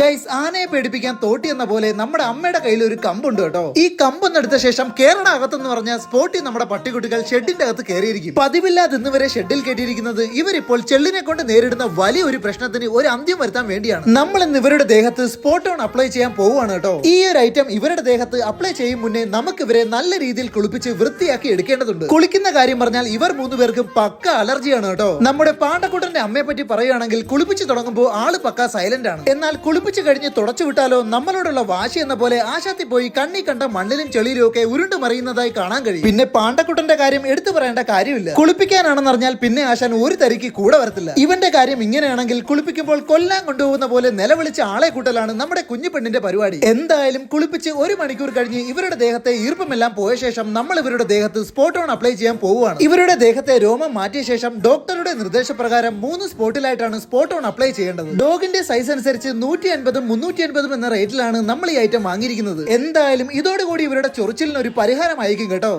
Guys ആനയെ പേടിപ്പിക്കാൻ തോട്ടി എന്ന പോലെ നമ്മുടെ അമ്മയുടെ കയ്യിൽ ഒരു കമ്പുണ്ട് കേട്ടോ. ഈ കമ്പൊന്നെടുത്ത ശേഷം കേരള അകത്തെന്ന് പറഞ്ഞ സ്പോട്ടിൽ നമ്മുടെ പട്ടിക്കുട്ടികൾ ഷെഡിന്റെ അകത്ത് കയറിയിരിക്കും പതിവില്ലാതെ ഇന്ന് വരെ ഷെഡിൽ കെട്ടിയിരിക്കുന്നത് ഇവരിപ്പോൾ ചെള്ളിനെ കൊണ്ട് നേരിടുന്ന വലിയ ഒരു പ്രശ്നത്തിന് ഒരു അന്ത്യം വരുത്താൻ വേണ്ടിയാണ്. നമ്മൾ ഇന്ന് ഇവരുടെ ദേഹത്ത് സ്പോട്ട് ഓൺ അപ്ലൈ ചെയ്യാൻ പോവുകയാണ് കേട്ടോ. ഈ ഒരു ഐറ്റം ഇവരുടെ ദേഹത്ത് അപ്ലൈ ചെയ്യും മുന്നേ നമുക്ക് ഇവരെ നല്ല രീതിയിൽ കുളിപ്പിച്ച് വൃത്തിയാക്കി എടുക്കേണ്ടതുണ്ട്. കുളിക്കുന്ന കാര്യം പറഞ്ഞാൽ ഇവർ മൂന്ന് പേർക്കും പക്ക അലർജിയാണ് കേട്ടോ. നമ്മുടെ പാണ്ടക്കുട്ടന്റെ അമ്മയെ പറ്റി പറയുകയാണെങ്കിൽ കുളിപ്പിച്ച് തുടങ്ങുമ്പോൾ ആൾ പക്ക സൈലന്റ് ആണ്. എന്നാൽ കുളിപ്പിച്ച് കഴിഞ്ഞ് തുടച്ചു വിട്ടാലോ? നമ്മളോടുള്ള വാശി എന്ന പോലെ ആശാത്തി പോയി കണ്ണി കണ്ട മണ്ണിലും ചെളിയിലും ഒക്കെ ഉരുണ്ടു മറിയുന്നതായി കാണാൻ കഴിയും. പിന്നെ പാണ്ടക്കുട്ടന്റെ കാര്യം എടുത്തു പറയേണ്ട കാര്യമില്ല. കുളിപ്പിക്കാനാണെന്ന് അറിഞ്ഞാൽ പിന്നെ ആശാൻ ഒരു തരിക്ക് കൂടെ വരത്തില്ല. ഇവന്റെ കാര്യം ഇങ്ങനെയാണെങ്കിൽ കുളിപ്പിക്കുമ്പോൾ കൊല്ലാൻ കൊണ്ടുപോകുന്ന പോലെ നിലവിളിച്ച ആളെ കൂട്ടലാണ് നമ്മുടെ കുഞ്ഞു പെണ്ണിന്റെ പരിപാടി. എന്തായാലും കുളിപ്പിച്ച് ഒരു മണിക്കൂർ കഴിഞ്ഞ് ഇവരുടെ ദേഹത്തെ ഈർപ്പമെല്ലാം പോയ ശേഷം നമ്മൾ ഇവരുടെ ദേഹത്ത് സ്പോട്ട് ഓൺ അപ്ലൈ ചെയ്യാൻ പോവുകയാണ്. ഇവരുടെ ദേഹത്തെ രോമം മാറ്റിയ ശേഷം ഡോക്ടറുടെ നിർദ്ദേശപ്രകാരം മൂന്ന് സ്പോട്ടിലായിട്ടാണ് സ്പോട്ട് ഓൺ അപ്ലൈ ചെയ്യേണ്ടത്. ഡോഗിന്റെ സൈസ് അനുസരിച്ച് നൂറ്റി അൻപതും മുന്നൂറ്റി അൻപതും എന്ന റേറ്റിലാണ് നമ്മൾ ഈ ഐറ്റം വാങ്ങിയിരിക്കുന്നത്. എന്തായാലും ഇതോടുകൂടി ഇവരുടെ ചൊറിച്ചിലിന് ഒരു പരിഹാരമായിരിക്കും കേട്ടോ.